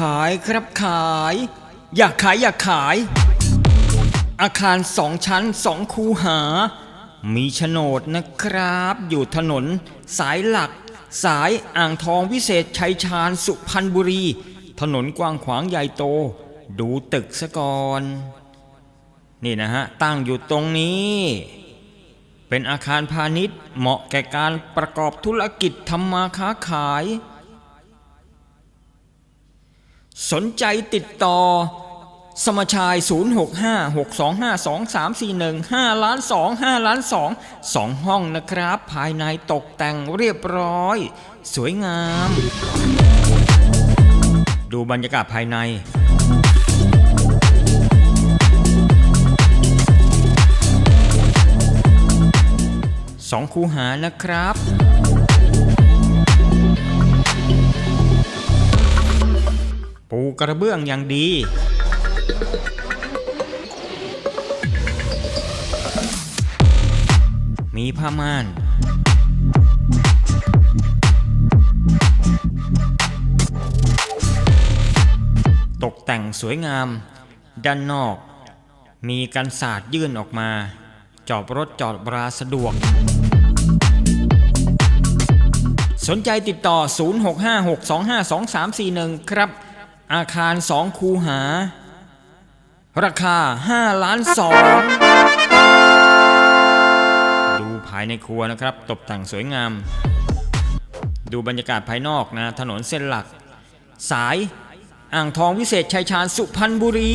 ขายครับขาย อยากขายอยากขาย อาคารสองชั้นสองคูหา มีโฉนดนะครับ อยู่ถนน สายหลัก สายอ่างทองวิเศษชัยชาญสุพรรณบุรี ถนนกว้างขวางใหญ่โต ดูตึกซะก่อน นี่นะฮะ ตั้งอยู่ตรงนี้ เป็นอาคารพาณิชย์เหมาะแก่การประกอบธุรกิจทำมาค้าขาย สนใจติดต่อ สมชาย 0656252341 5ล้าน2 5ล้าน2 2 ห้องนะครับ ภายในตกแต่งเรียบร้อย สวยงาม ดูบรรยากาศภายในสองคูหานะครับ ปูกระเบื้องอย่างดี มีผ้าม่าน ตกแต่งสวยงาม ด้านนอก มีกันศาสตร์ยื่นออกมา จอดรถจอดราสะดวก สนใจติดต่อ 0656252341 ครับ อาคารสองคูหา ราคาห้าล้านสองดูภายในครัวนะครับ ตกแต่งสวยงาม ดูบรรยากาศภายนอกนะ ถนนเส้นหลัก สายอ่างทองวิเศษชัยชาญสุพรรณบุรี